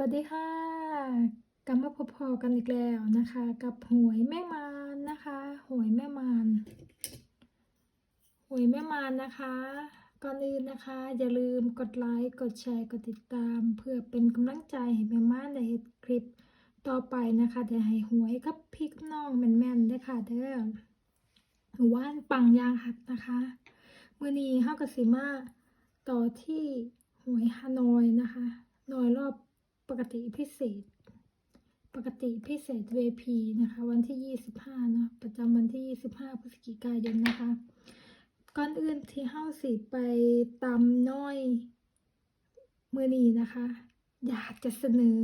วัสดีค่ะกลับมาพบพอกันอีกแล้วนะคะ กับหวยแม่มานนะคะหวยแม่มานหวยแม่มานนะคะ ก่อนอื่นนะคะ อย่าลืมกดไลค์กดแชร์กดติดตาม เพื่อเป็นกำลังใจให้แม่มานในคลิปต่อไปนะคะเดี๋ยวให้หวยกับพี่กับน้องแม่นๆได้ค่ะเด้อหมู่ว่านปังยางหักนะคะมื่อนี้เฮากับสิมาต่อที่หวยฮานอยนะคะหน่วยรอบ ปกติพิเศษ ปกติพิเศษ VP นะคะ วันที่ 25เนาะประจำวันที่ 25พฤศจิกายนนะคะ ก่อนอื่นที่เฮาสิไปตำน้อยมือนี้นะคะ อยากจะเสนอ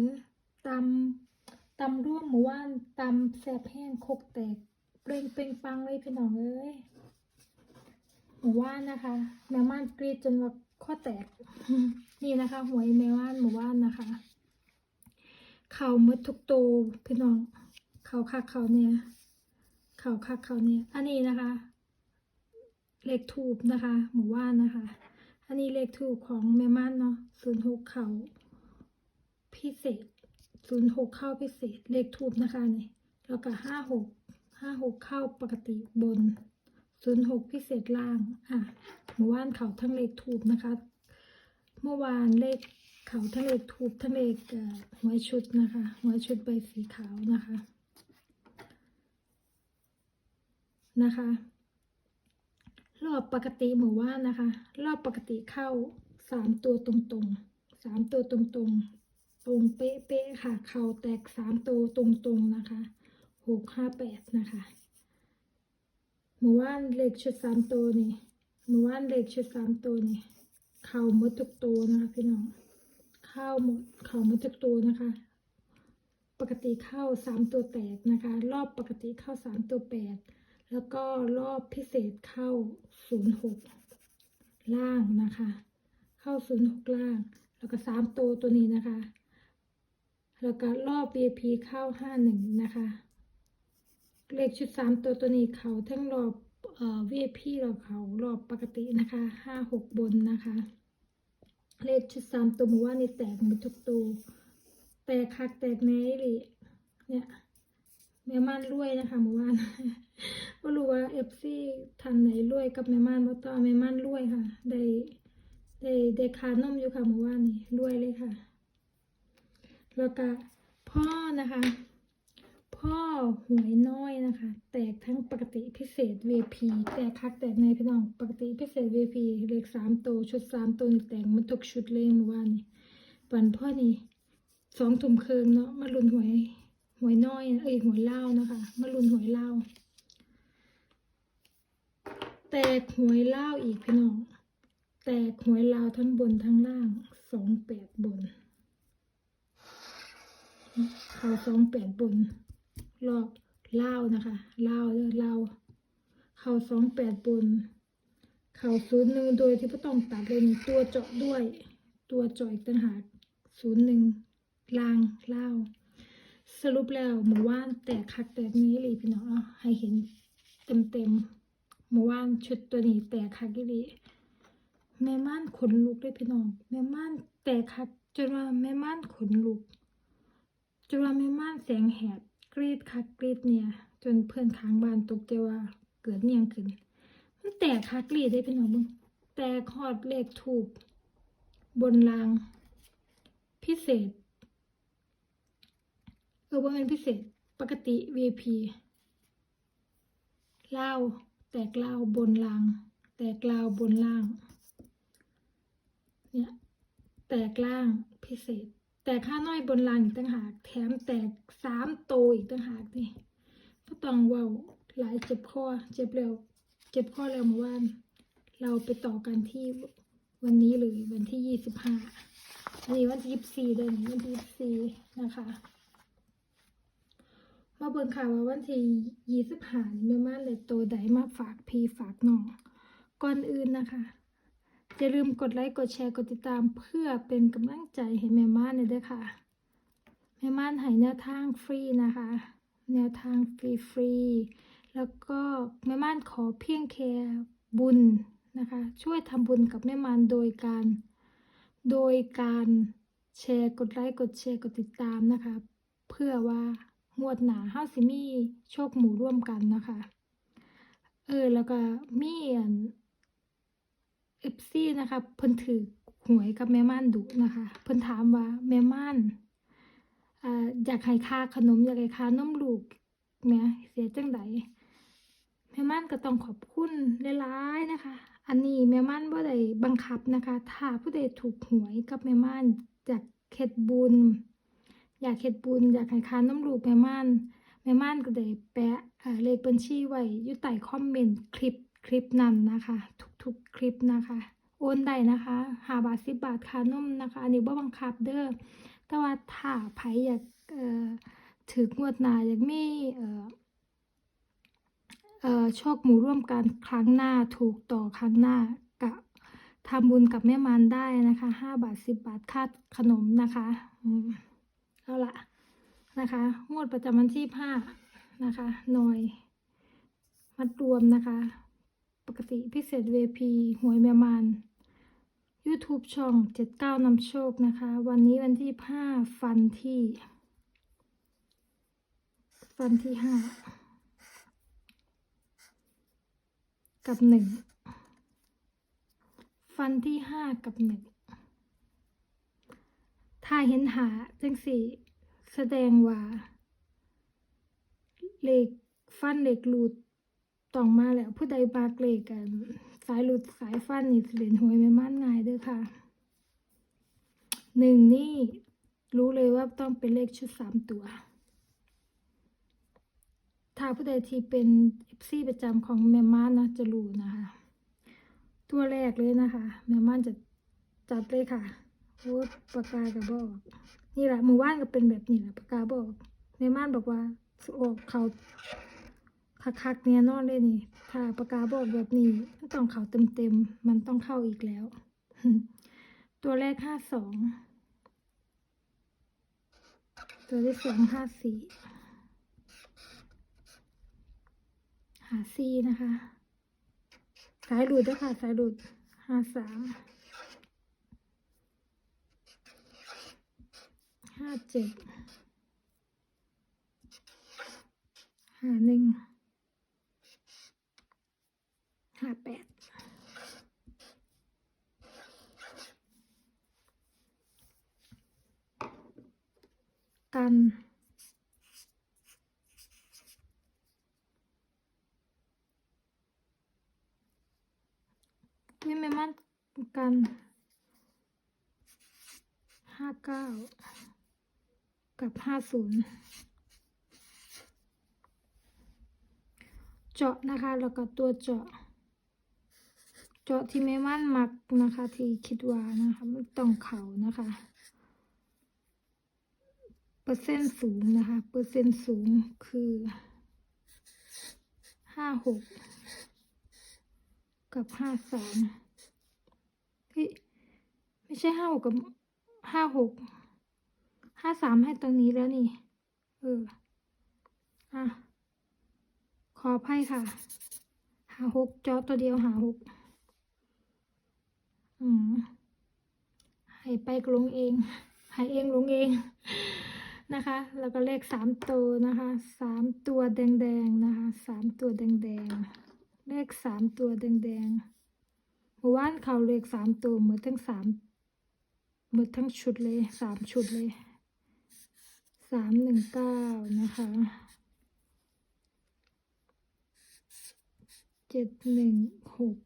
ตำตำร่วมหมู่ว่านตำแสบแห้งคกแตกเปล่งเปล่งปังเลยพี่น้องเอ้ยหมู่ว่านนะคะแมวม่านกรีดจนว่าข้อแตกนี่นะคะหวยแมวว่านหมู่ว่านนะคะ เขาหมดทุกโตวพี่น้อง เขาคักเขาเนี่ยเขาคักเขาเนี่ยอันนี้นะคะ เลขทูบนะคะหมู่ว่านนะคะ อันนี้เลขทูบของแม่ม่านเนาะศูนย์หกเขาพิเศษศูนย์หกเข้าพิเศษ เลขทูบนะคะนี่แล้วก็ห้าหกห้าหกเข้าปกติบนศูนย์หกพิเศษล่าง อะหมู่ว่านเขาทั้งเลขทูบนะคะ เมื่อวานเลข เขาทั้งเลทูบทั้งเลขเอ่อหวยชุดนะคะหวยชุดใบสีขาวนะคะนะคะ รอบปกติหมู่ว่านนะคะ รอบปกติเข้าสามตัวตรงๆสามตัวตรงๆตรงเป๊ะๆค่ะ เข่าแตกสามตัวตรงๆนะคะหกห้าแปดนะคะหมู่ว่านเลขชุดสามตัวนี่หมู่ว่านเลขชุดสามตัวนี่ เข่าหมดทุกตัวนะคะพี่น้อง ข้าหมดเข่ามดทุกตัวนะคะ ปกติเข้าสามตัวแตกนะคะ รอบปกติเข้าสามตัวแปดแล้วก็รอบพิเศษเข้าศูนย์หกล่างนะคะ เข้าศูนย์หกล่าง แล้วก็สามตัวตัวนี้นะคะ แล้วก็รอบ VIP เข้าห้าหนึ่งนะคะ เลขชุดสามตัวตัวนี้เขาทั้งรอบเอ่อ VIP เราเขารอบปกตินะคะห้าหกบนนะคะ เลขชุดสามตัวหมู่ว่านี่แตกหมดทุกตัวแตกคักแตกแน่เลยเนี่ยแม่ม่านรวยนะคะหมู่ว่านไม่รู้ว่าเอฟซีทางไหนรวยกับแม่ม่านบ่ต่อแม่ม่านรวยค่ะ ได้ได้ได้คานมอยู่ค่ะหมู่ว่านนี่รวยเลยค่ะ แล้วก็พ่อนะคะ พ่อหวยน้อยนะคะ แตกทั้งปกติพิเศษ VP แตกคักแตกในพี่น้องปกติพิเศษ VP เลขสามตัวชุดสามตัวแตกมันทุกชุดเลยเมื่อวานนี่วันพ่อนี่สองทุ่มครึ่งเนาะมาลุนหวยหวยน้อย เอ้ยหวยเล่านะคะมาลุนหวยเล่าแตกหวยเล่าอีกพี่น้องแตกหวยเล่าทั้งบนทั้งล่างสองแปดบนเขาสองแปดบน รอบเล่านะคะเล่าเด้อเล่าเข่าสองแปดบน เข่าศูนย์หนึ่งโดยที่ไม่ต้องตัดเลยตัวเจาะด้วย ตัวเจาะอีกต่างหากศูนย์หนึ่งลางเล่าสรุปแล้วหมู่ว่านแตกคักแตกนี้เลยพี่น้องให้เห็นเต็มเต็มๆหมู่ว่านชุดตัวนี้แตกคักอีหลีแม่ม่านขนลุกเลยพี่น้องแม่ม่านแตกคักจนว่าแม่ม่านขนลุกจนว่าแม่ม่านเสียงแหบ กรีดคักกรีดเนี่ย จนเพื่อนข้างบ้านตกใจว่าเกิดอิหยังขึ้น มันแตกคักกรีดได้พี่น้องมึงแตกหอดเลขถูก บนราง พิเศษ เออว่าเป็นพิเศษปกติ VP เล่าแตกเล่าบนราง แตกเล่าบนล่าง เนี่ย แตกล่างพิเศษ แต่ค่าน้อยบนล่างอีกต่างหาก แถมแตกสามโตวอีกต่างหากนี่ก็ต้องเว้าหลายเจ็บคอเจ็บแล้วเจ็บคอแล้วเมื่อวานเราไปต่อกันที่วันนี้เลยวันที่ยี่สิบห้าอันนี้วันที่ยี่สิบสี่เดือนวันที่ยี่สิบสี่นะคะมาเบิ่งข่าวว่าวันที่ยี่สิบห้านี่แม่ม่านเลยโตใดมาฝากพี่ฝากน้องก่อนอื่นนะคะ อย่าลืมกดไลค์กดแชร์กดติดตามเพื่อเป็นกำลังใจให้แม่ม่านเลยด้วยค่ะ แม่ม่านให้แนวทางฟรีนะคะ แนวทางฟรีฟรีแล้วก็แม่ม่านขอเพียงแค่บุญนะคะ ช่วยทำบุญกับแม่ม่านโดยการ โดยการแชร์กดไลค์กดแชร์กดติดตามนะคะ เพื่อว่างวดหนาเฮาสิมีโชคหมู่ร่วมกันนะคะ เออแล้วก็มีอัน เอฟซีนะคะ เพิ่นถือหวยกับแม่ม่านดุนะคะ เพิ่นถามว่าแม่ม่านอ่าอยากให้ค่าขนมอยากให้ค่านมลูกแหม่ยเสียจังไดแม่ม่านก็ต้องขอบคุณหลายๆนะคะ อันนี้แม่ม่านบ่ได้บังคับนะคะ ถ้าผู้ใดถูกหวยกับแม่ม่านอยากเฮ็ดบุญ อยากเฮ็ดบุญอยากให้ค่านมลูกแม่ม่านแม่ม่านก็ได้แปะเลขบัญชีไว้อยู่ใต้คอมเมนต์คลิป คลิปนั้นนะคะ ทุกๆคลิปนะคะ โอนได้นะคะห้าบาทสิบบาทค่านมนะคะ อันนี้บ่บังคับเด้อแต่ว่าถ้าไผอยากเอ่อถืองวดหนาอยากมีเอ่อเออโชคหมู่ร่วมกันครั้งหน้าถูกต่อครั้งหน้ากับทำบุญกับแม่มารได้นะคะห้าบาทสิบบาทค่าขนมนะคะอืมเอาละนะคะงวดประจำวันที่ห้านะคะหน่อยมัดรวมนะคะ ปกติพิเศษ VP หวยแมมาน YouTube ช่อง 79นำโชคนะคะ วันนี้วันที่ห้าฟันที่ ฟันที่ห้ากับหนึ่งฟันที่ห้ากับหนึ่งถ้าเห็นหาจังสี่ แสดงว่า เลขฟันเลขหลุด ต้องมาแล้ว ผู้ใดบากเลขกัน สายหลุดสายฟันนี่สิเล่นหวยไม่มั่นง่ายเด้อค่ะหนึ่งนี่รู้เลยว่าต้องเป็นเลขชุดสามตัว ถ้าผู้ใดที่เป็นเอฟซีประจำของแม่ม่านนะจะรู้นะคะ ตัวแรกเลยนะคะ แม่ม่านจะจัดเลยค่ะโอ้ปากกากับบอก นี่แหละหมู่บ้านก็เป็นแบบนี้แหละปากกาบอกแม่ม่านบอกว่าสิออกเขา คักๆเนี่ยนอนเลยนี่ ถ้าปากกาบอกแบบนี้มันต้องเขาเต็มๆ มันต้องเข้าอีกแล้ว ตัวแรกห้าสอง ตัวที่สองห้าสี่ หาสี่นะคะ สายหลุดด้วยค่ะ สายหลุดห้าสาม ห้าเจ็ด หาหนึ่ง ห้าแปดกันไม่ไม่มั่นกันห้าเก้ากับห้าศูนย์เจาะนะคะ แล้วก็ตัวเจาะ จาะที่ไม่มั่นมักนะคะ ที่คิดว่านะคะไม่ต้องเขานะคะ เปอร์เซ็นต์สูงนะคะ เปอร์เซ็นต์สูงคือห้าหกกับห้าสามเฮ้ยไม่ใช่ห้าหกกับห้าหกห้าสามให้ตรงนี้แล้วนี่ เออ อะ ขออภัยค่ะ หาหกจอตัวเดียวหาหก อืมให้ไปลงเองให้เองลงเองนะคะ แล้วก็เลขสามตัวนะคะสามตัวแดงๆนะคะสามตัวแดงๆเลขสามตัวแดงๆเมื่อวานเขาเลขสามตัวเหมือนทั้งสามหมดทั้งชุดเลยสามชุดเลยสามหนึ่งเก้านะคะเจ็ดหนึ่งหก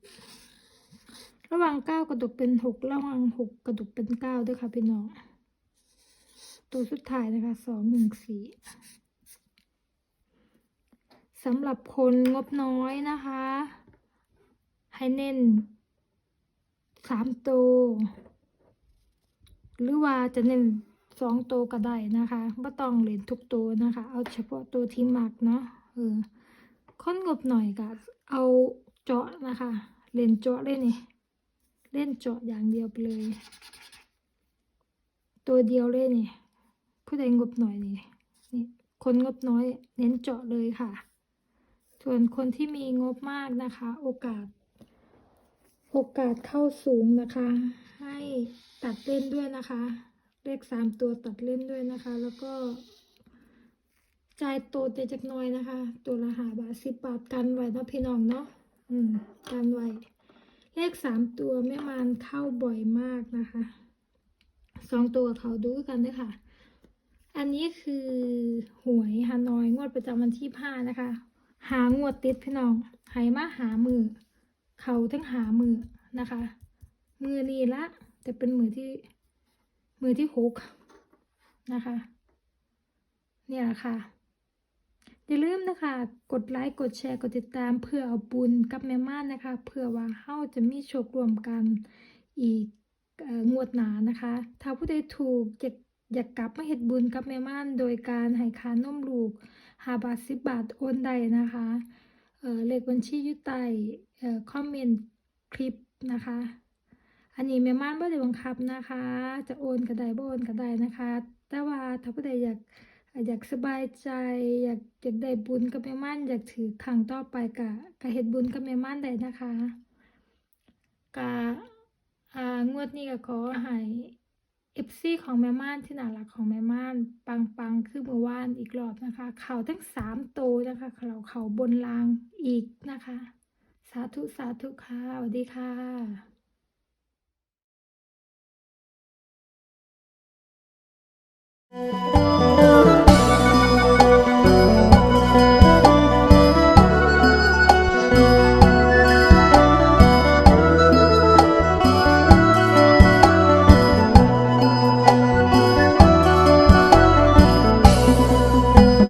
ระหว่างเก้ากระดุกเป็นหกระหว่างหกกระดุกเป็นเก้าด้วยค่ะพี่น้อง ตัวสุดท้ายนะคะสองหนึ่งสี่สำหรับคนงบน้อยนะคะ ให้เน้นสามตัวหรือว่าจะเน้นสองตัวก็ได้นะคะไม่ต้องเล่นทุกตัวนะคะ เอาเฉพาะตัวที่มักเนาะเออคนงบหน่อยก็เอาเจาะนะคะ เล่นเจาะเลยนี่ เล่นเจาะอย่างเดียวไปเลย ตัวเดียวเลยนี่ผู้ใดงบหน่อยนี่นี่ คนงบน้อย เน้นเจาะเลยค่ะ ส่วนคนที่มีงบมากนะคะ โอกาส โอกาสเข้าสูงนะคะ ให้ตัดเล่นด้วยนะคะ เลขสามตัวตัดเล่นด้วยนะคะ แล้วก็จ่ายตัวแต่จักน้อยนะคะ ตัวละหาบาทสิบบาทกันไว้เนาะพี่น้องเนาะ อืม กันไว้ เลขสามตัวแม่มานเข้าบ่อยมากนะคะสองตัวเขาดูกันด้วยค่ะ อันนี้คือหวยฮานอยงวดประจำวันที่ห้านะคะ หางวดติดพี่น้องหายมาหามือ เขาทั้งหามือนะคะ มือนี้ละจะเป็นมือที่มือที่หกนะคะ เนี่ยแหละค่ะ อย่าลืมนะคะ กดไลค์ กดแชร์ กดติดตามเพื่อเอาบุญกับแม่ม่านนะคะ เพื่อว่าเฮาจะมีโชครวมกันอีกงวดหนานะคะ ถ้าผู้ใดถูกอยากอยากกลับมาเฮ็ดบุญกับแม่ม่าน โดยการให้คานมลูกหาบาทสิบบาทโอนได้นะคะเลขบัญชียู่ใต้เอ่อคอมเมนต์คลิปนะคะ อันนี้แม่ม่านบ่ได้บังคับนะคะ จะโอนก็ได้บ่โอนก็ได้นะคะ แต่ว่าถ้าผู้ใดอยาก อยากสบายใจ อยากอยากได้บุญกับแม่ม่านอยากถือครั้งต่อไปกะกะเฮ็ดบุญกับแม่ม่านได้นะคะกะอ่างวดนี้ก็ขอให้เอฟซีของแม่ม่านที่น่ารักของแม่ม่าน ปังปังคือเมื่อวานอีกรอบนะคะ เขาทั้งสามโตวนะคะเขาเขาบนรางอีกนะคะ สาธุสาธุค่ะสวัสดีค่ะ Thank